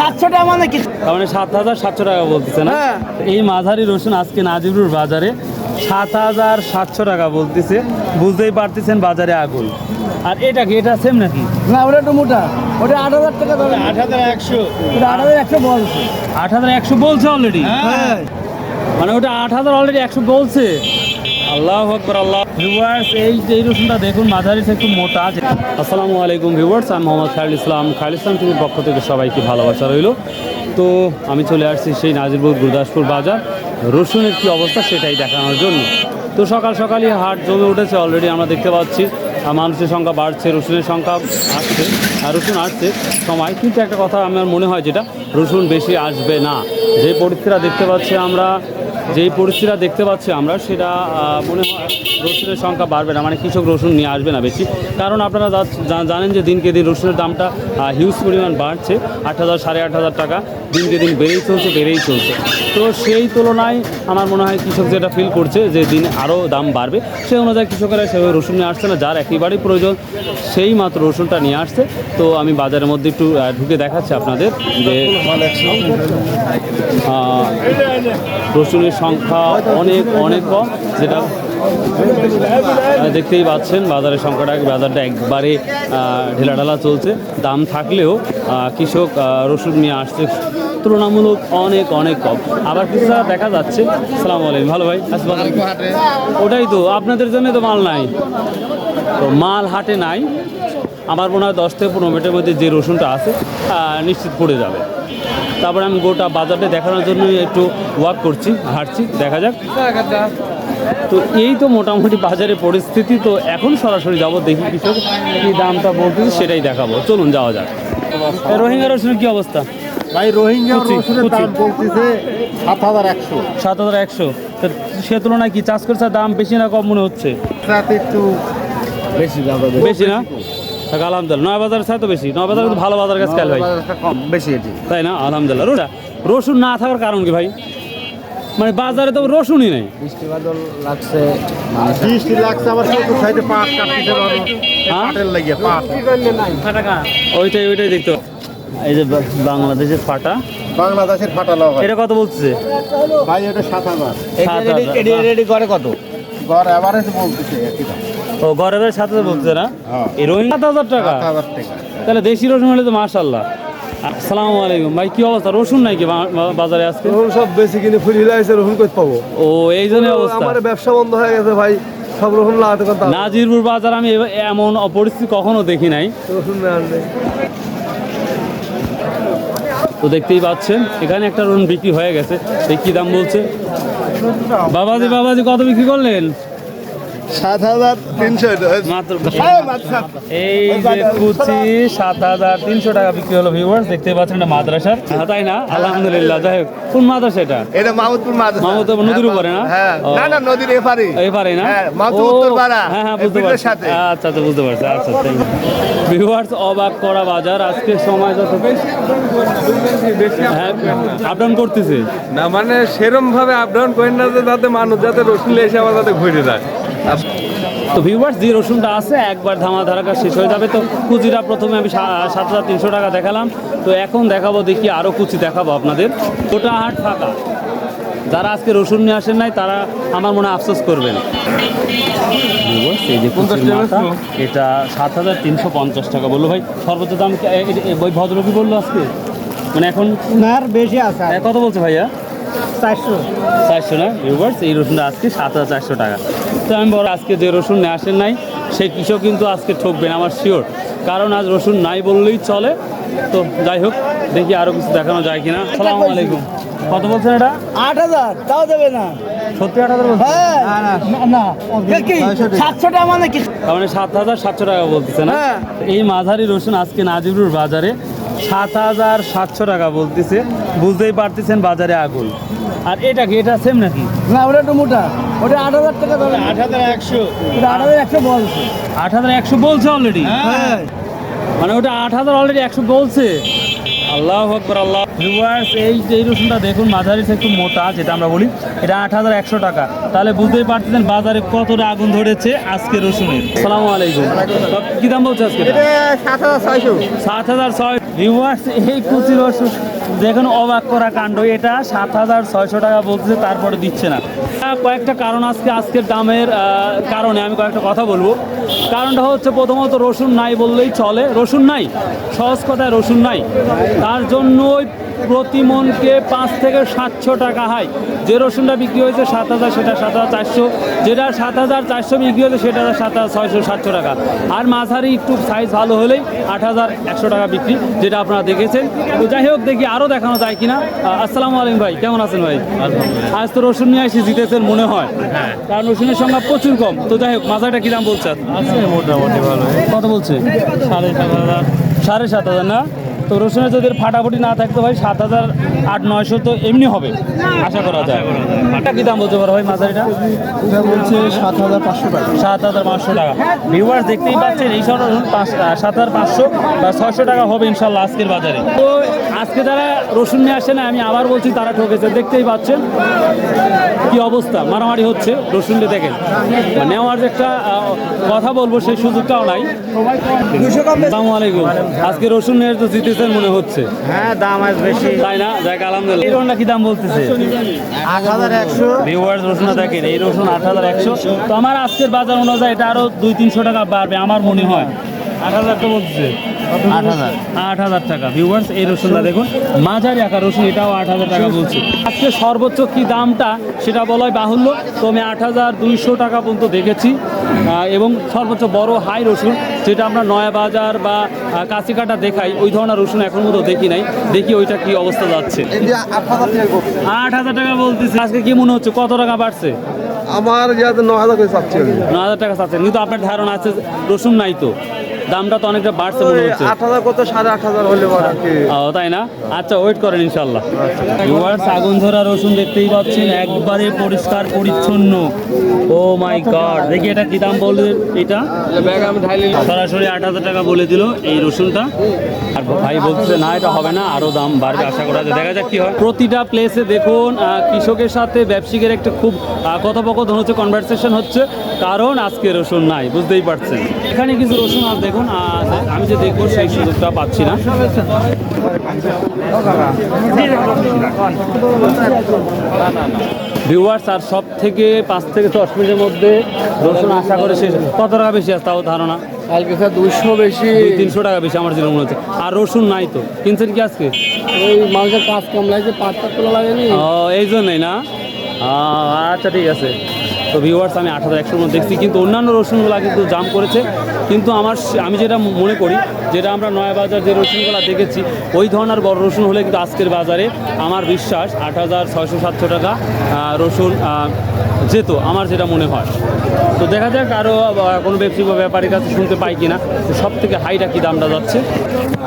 সাতশো টাকা। মানে কি? তার মানে সাত হাজার সাতশো টাকা বলতেছে না? হ্যাঁ। এই মাঝারি রসুন আজকে নাজিবুর বাজারে সাত হাজার সাতশো টাকা বলতেছে। বুঝতেই পারতেছেন বাজারে আগুন। আর এটা কি? এটা সেম নাকি? না ওটা একটু মোটা। ওটা আট হাজার টাকা ধরে আট হাজার একশো। ওটা আট হাজার একশো বলছে। আট হাজার একশো বলছে অলরেডি হ্যাঁ। মানে ওটা আট হাজার অলরেডি একশো বলছে? আল্লাহ আকবর, আল্লাহ ভিউয়ার্স এই যে রসুনটা দেখুন মাঝারিটা একটু মোটা আসসালামু আলাইকুম ভিউয়ার্স, আমি মোহাম্মদ খায়রুল ইসলাম। খায়রুল ইসলাম টিভির পক্ষ থেকে সবাইকে ভালোবাসা রইল। তো আমি চলে আসছি সেই নাজিরপুর গুরদাসপুর বাজার। রসুনের কি অবস্থা সেটাই দেখানোর জন্য। তো সকাল সকালই হাট জমে উঠেছে অলরেডি আমরা দেখতে পাচ্ছি। মানুষের সংখ্যা বাড়ছে, রসুনের সংখ্যা আসছে, আর রসুন আসছে সময়। কিন্তু একটা কথা আমার মনে হয় যেটা, রসুন বেশি আসবে না। যে পরিস্থিতিটা দেখতে পাচ্ছি আমরা যেই পরিস্থিতিটা দেখতে পাচ্ছি আমরা, সেটা মনে হয় রসুনের সংখ্যা বাড়বে না মানে কৃষক রসুন নিয়ে আসবে না বেশি। কারণ আপনারা জানেন যে দিনকে দিন রসুনের দামটা হিউজ পরিমাণ বাড়ছে, আট হাজার, সাড়ে আট হাজার টাকা দিনকে দিন বেড়েই চলছে বেড়েই চলছে। তো সেই তুলনায় আমার মনে হয় কৃষক যেটা ফিল করছে যে দিন আরও দাম বাড়বে, সেই অনুযায়ী কৃষকেরা সেভাবে রসুন নিয়ে আসছে না, যার একেবারেই প্রয়োজন সেই মাত্র রসুনটা নিয়ে আসছে। তো আমি বাজারের মধ্যে একটু ঢুকে দেখাচ্ছি আপনাদের যে রসুনের সংখ্যা অনেক অনেক কম যেটা দেখতেই পাচ্ছেন বাজারের সংখ্যাটা বাজারটা একবারে ঢেলাঢালা চলছে। দাম থাকলেও কৃষক রসুন নিয়ে আসছে তুলনামূলক অনেক অনেক কম। আবার কিছুটা দেখা যাচ্ছে। সালাম আলাইকুম। ভালো ভাই ওটাই তো আপনাদের জন্য তো মাল নাই। তো মাল হাটে নাই। আমার মনে হয় দশ থেকে পনেরো মিনিটের মধ্যে যে রসুনটা আছে নিশ্চিত পড়ে যাবে। তারপরে আমি গোটা বাজারটা দেখানোর জন্য একটু ওয়াক করছি হাঁটছি দেখা যাক। তো এই তো মোটামুটি বাজারের পরিস্থিতি তো এখন সরাসরি যাব দেখি কৃষক কি দামটা বলতেছে সেটাই দেখাবো। চলুন যাওয়া যাক। রোহিঙ্গা রসুনের কি অবস্থা? ভাই রোহিঙ্গা রসুনের দাম বলতেছে সাত হাজার একশো। সাত হাজার একশো। সে তুলনায় কি চাষ করছে দাম বেশি না কম মনে হচ্ছে? একটু বেশি। বেশি না? আলহামদুলিল্লাহ। নয় সাথে তো বেশি। নয় বাজার কিন্তু ভালো বাজার কাছে ভাই। কম বেশি এটি। তাই না? আলহামদুলিল্লাহ। রসুন না থাকার কারণ কি ভাই? মানে বাজারে তো রসুনই নেই। বৃষ্টি বাদল লাগছে। বৃষ্টি লাগছে আবার চতুর্থ সাইডে পাট কাটতে পারব হ্যাঁ? পাটের লাগিয়ে পাট। ওইটাই ওইটাই দেখতে এই যে বাংলাদেশের ফাটা। বাংলাদেশের ফাটালো ভাই এটা কত বলছে ভাই এটা সাত হাজার। রেডি করে কত? গড় এভারেজ বলতেছে ও ঘরের সাথে বলছে না? হ্যাঁ। এই রোহিঙ্গা সাত হাজার টাকা? তাহলে দেশি রসুন হলে তো মাশাল্লাহ আসসালামু আলাইকুম। ভাই কি অবস্থা? রসুন নাই কি বা- বা- বাজারে আজকে? রসুন সব বেশি কিনে ফুল হিলাইছে রসুন করতে পাবো? ও এই জন্য অবস্থা। আমার ব্যবসা বন্ধ হয়ে গেছে ভাই। সব রসুন লাগাতে করতে নাজিরপুর বাজার আমি এমন পরিস্থিতি কখনো দেখি নাই। রসুন তো দেখতেই পাচ্ছেন এখানে একটা রুম বিক্রি হয়ে গেছে। সেই কি দাম বলছে। বাবাজি বাবাজি কত বিক্রি করলেন? সাত হাজার তিনশো। এই যে কুচি সাত হাজার তিনশো টাকা বিক্রি হলো ভিউয়ার্স দেখতে পাচ্ছেন এটা মাদ্রাসার। হ্যাঁ, তাই না? আলহামদুলিল্লাহ যাই হোক। কোন মাদ্রাসা এটা? এটা মাহমুদপুর মাদ্রাসা। মাহমুদপুর নদীর উপরে না? হ্যাঁ না না নদীর এপারে এবারে না? হ্যাঁ, মাহমুদপুর উত্তরপাড়া, হ্যাঁ হ্যাঁ বুঝতে পারছি। আচ্ছা আচ্ছা বুঝতে পারছি। আচ্ছা ভিউয়ার্স অবাক করা বাজার আজকে সময় যত হ্যাঁ আপ ডাউন করতেছে। না মানে সেরম ভাবে আপ ডাউন করেন না যে যাতে মানুষ যাতে রসুন এসে আবার যাতে ঘুরে যায়। তো ভিউয়ার্স যে রসুনটা আছে একবার ধামা ধারাকা শেষ হয়ে যাবে। তো কুচিটা প্রথমে আমি সা- সাত হাজার তিনশো টাকা দেখালাম। তো এখন দেখাবো দেখি আরও কুচি দেখাবো আপনাদের। গোটা হাট ফাঁকা। যারা আজকে রসুন নিয়ে আসেন নাই তারা আমার মনে আফসোস করবেন। এই যে এটা সাত হাজার তিনশো পঞ্চাশ টাকা বলল ভাই। সর্বোচ্চ দাম ওই ভদ্রলোকই বলল আজকে? মানে এখন উনার বেশি আছে। কত বলছে ভাইয়া? চারশো। চারশো না? ভিউয়ার্স এই রসুনটা আজকে সাত হাজার চারশো টাকা। তো আমি বড় আজকে যে রসুন নিয়ে আসেন নাই সেই কৃষক কিন্তু আজকে ঠকবেন আমার শিওর কারণ আজ রসুন নাই বললেই চলে। তো যাই হোক দেখি আরও কিছু দেখানো যায় কিনা। সালাম আলাইকুম। কত বলছেন এটা? আট হাজার তাও দেবে না। সত্যি আট হাজার বলছেন? হ্যাঁ। না, না। কি? সাতশো টাকা। মানে কি? তার মানে সাত হাজার সাতশো টাকা বলতেছে না? হ্যাঁ। এই মাঝারি রসুন আজকে নাজিবুর বাজারে সাত হাজার সাতশো টাকা বলতেছে। বুঝতেই পারতেছেন বাজারে আগুন। আর এটা কি? এটা সেম নাকি? না ওটা একটু মোটা। ওটা আট হাজার টাকা ধরে আট হাজার একশো। ওটা আট হাজার একশো বলছে। আট হাজার একশো বলছে অলরেডি হ্যাঁ। মানে ওটা আট হাজার অলরেডি একশো বলছে? আল্লাহ আকবর আল্লাহ ভিউয়ার্স এই যে এই রসুনটা দেখুন মাঝারিটা একটু মোটা যেটা আমরা বলি এটা আট হাজার একশো টাকা। তাহলে বুঝতেই পারতেছেন বাজারে কতটা আগুন ধরেছে আজকে রসুনের। সালামু আলাইকুম। কি দাম বলছে আজকে? সাত হাজার ছয়শো। সাত হাজার ছয় ভিউয়ার্স এই কুচি রসুন দেখুন অবাক করা কাণ্ড, এটা সাত হাজার ছয়শো টাকা বলছে তারপরে দিচ্ছে না। কয়েকটা কারণ আজকে, আজকের দামের কারণে আমি কয়েকটা কথা বলব। কারণটা হচ্ছে, প্রথমত রসুন নাই বললেই চলে। রসুন নাই, সহজ কথায় রসুন নাই। তার জন্যই প্রতি মনকে পাঁচ থেকে সাতশো টাকা হয় যে রসুনটা বিক্রি হয়েছে সাত হাজার সেটা সাত হাজার চারশো। যেটা সাত হাজার চারশো বিক্রি হয়েছে সেটা সাত হাজার ছয়শো সাতশো টাকা। আর মাঝারি একটু সাইজ ভালো হলেই আট হাজার একশো টাকা বিক্রি যেটা আপনারা দেখেছেন। তো যাই হোক দেখি আরও দেখানো যায় কিনা। আসসালামু আলাইকুম ভাই কেমন আছেন ভাই? আজ তো রসুন নিয়ে এসে জিতেছেন মনে হয়। কারণ রসুনের সংখ্যা প্রচুর কম। তো যাই হোক মাজাটা কি দাম বলছে আছে মোটামুটি ভালো। কত বলছে? সাড়ে সাত হাজার। সাড়ে সাত হাজার না? তো রসুনের যদি ফাটাফুটি না থাকতো ভাই সাত হাজার আট নয়শো তো এমনি হবে আশা করা যায়। এটা কি দাম বলতে পারো ভাই মাঝারিটা? এটা বলছে সাত হাজার পাঁচশো টাকা। সাত হাজার পাঁচশো টাকা। ভিউয়ার্স দেখতেই পাচ্ছেন এই সব রসুন পাঁচ সাত হাজার পাঁচশো বা ছয়শো টাকা হবে ইনশাল্লাহ আজকের বাজারে। তো আজকে যারা রসুন নিয়ে আসে না আমি আবার বলছি তারা ঠকেছে দেখতেই পাচ্ছেন কি অবস্থা মারামারি হচ্ছে রসুন দিয়ে দেখেন নেওয়ার যে একটা কথা বলব সেই সুযোগটাও নাই। আসসালামু আলাইকুম। আজকে রসুন নিয়ে তো জিতেছেন মনে হচ্ছে। হ্যাঁ দাম আজ বেশি। তাই না? দেখ আলহামদুলিল্লাহ। এই রসুনটা কি দাম বলতেছে? আট হাজার একশো। ভিউয়ার্স রসুন দেখেন এই রসুন আট হাজার একশো। তো আমার আজকের বাজার অনুযায়ী এটা আরও দুই তিনশো টাকা বাড়বে আমার মনে হয়। আট হাজার তো বলছে। আট হাজার। আট হাজার টাকা ভিউয়ার্স এই রসুনটা দেখুন। মাঝারি আকার রসুন এটাও আট হাজার টাকা বলছে। আজকে সর্বোচ্চ কি দামটা সেটা বলাই বাহুল্য। তো আমি আট হাজার দুইশো টাকা পর্যন্ত দেখেছি। এবং সর্বোচ্চ বড় হাই রসুন যেটা আমরা নয়া বাজার বা কাঁচিকাটা দেখাই ওই ধরনের রসুন এখন মতো দেখি নাই। দেখি ওইটা কি অবস্থা যাচ্ছে। আট হাজার টাকা করছে আট হাজার টাকা বলতেছে। আজকে কি মনে হচ্ছে কত টাকা বাড়ছে? আমার যাতে ন হাজার করে চাচ্ছি ন হাজার টাকা চাচ্ছেন কিন্তু আপনার ধারণা আছে রসুন নাই তো। দামটা তো অনেকটা বাড়ছে মনে হচ্ছে। আট হাজার কত সাড়ে আট হাজার হলে পরে ও তাই না? আচ্ছা ওয়েট করেন ইনশাল্লাহ ভিউয়ার্স আগুন ধরা রসুন দেখতেই পাচ্ছেন একবারে পরিষ্কার পরিচ্ছন্ন। ও মাই গড দেখি এটা কি দাম বললেন এটা? ব্যাগ আমি ঢাইলি সরাসরি আট হাজার টাকা বলে দিল এই রসুনটা। আর ভাই বলছে না এটা হবে না আরও দাম বাড়বে আশা করা যায়। দেখা যাক কি হয়। প্রতিটা প্লেসে দেখুন কৃষকের সাথে ব্যবসায়িকের একটা খুব আহ, কথোপকথন হচ্ছে কনভারসেশন হচ্ছে কারণ আজকে রসুন নাই বুঝতেই পারছেন। এখানে কিছু রসুন আর দেখুন আমি যে দেখব সেই সুযোগটা পাচ্ছি না। ভিউয়ার্স আর সব থেকে পাঁচ থেকে দশ মিনিটের মধ্যে রসুন আশা করে শেষ কত টাকা বেশি আছে তাও ধারণা? কালকে স্যার দুইশো বেশি। তিনশো টাকা বেশি আমার যেটা মনে হচ্ছে। আর রসুন নাই তো। কিনছেন কি আজকে? ওই মানুষের কাজ কম লাগছে পাঁচটা তোলা লাগেনি। ও এই জন্যই না? আচ্ছা ঠিক আছে। তো ভিউয়ার্স আমি আট হাজার একশোর মধ্যে দেখছি। কিন্তু অন্যান্য রসুনগুলো কিন্তু জাম করেছে। কিন্তু আমার আমি যেটা মনে করি যেটা আমরা নয়া বাজার যে রসুনগুলো দেখেছি ওই ধরনের বড় রসুন হলে কিন্তু আজকের বাজারে আমার বিশ্বাস আট হাজার ছয়শো সাতশো টাকা রসুন যেত আমার যেটা মনে হয়। তো দেখা যাক আরও কোনো ব্যবসায়ী বা ব্যাপারীর কাছে শুনতে পাই কিনা। সব থেকে হাইটা কি দামটা যাচ্ছে?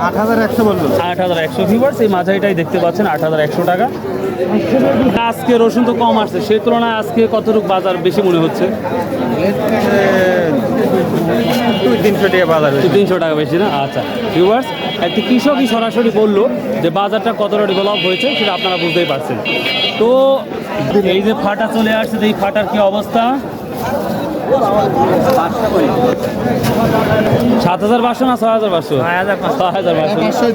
আট হাজার একশো বলল। আট হাজার একশো। ভিউয়ার্স এই মাঝারিটাই দেখতে পাচ্ছেন আট হাজার একশো টাকা। আজকে রসুন তো কম আসছে সেই তুলনায় আজকে কতটুকু বাজার বেশি মনে হচ্ছে? দুই তিনশো টাকা বাজার তিনশো টাকা বেশি না? আচ্ছা ভিউয়ার্স একটি কৃষকই সরাসরি বলল যে বাজারটা কতটা ডেভেলপ হয়েছে সেটা আপনারা বুঝতেই পারছেন। তো এই যে ফাটা চলে আসছে এই ফাটার কি অবস্থা? সাত হাজার পাঁচশো না ছয় হাজার পাঁচশো। ছয় হাজার পাঁচশো। পাঁচশোই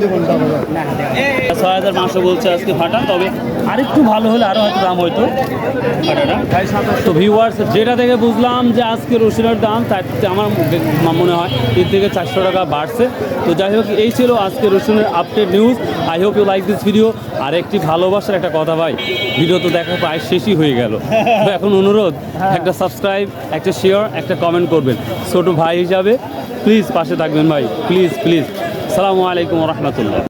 ছয় হাজার পাঁচশো বলছে আজকে ফাটা তবে আরেকটু ভালো হলে আরও হয়তো দাম হইতো ফাটাটা তো ভিউয়ার্স যেটা থেকে বুঝলাম যে আজকে রসুনের দাম তার থেকে আমার মনে- মনে হয় তিন থেকে চারশো টাকা বাড়ছে। তো যাই হোক এই ছিল আজকে রসুনের update news I hope you like this video আর একটি ভালোবাসার একটা কথা ভাই ভিডিও তো দেখা প্রায় শেষই হয়ে গেল। তো এখন অনুরোধ একটা সাবস্ক্রাইব একটা শেয়ার একটা কমেন্ট করবেন। ছোট ভাই হিসাবে প্লিজ পাশে থাকবেন ভাই। প্লিজ প্লিজ সালামু আলাইকুম রহমতুল্লাহ।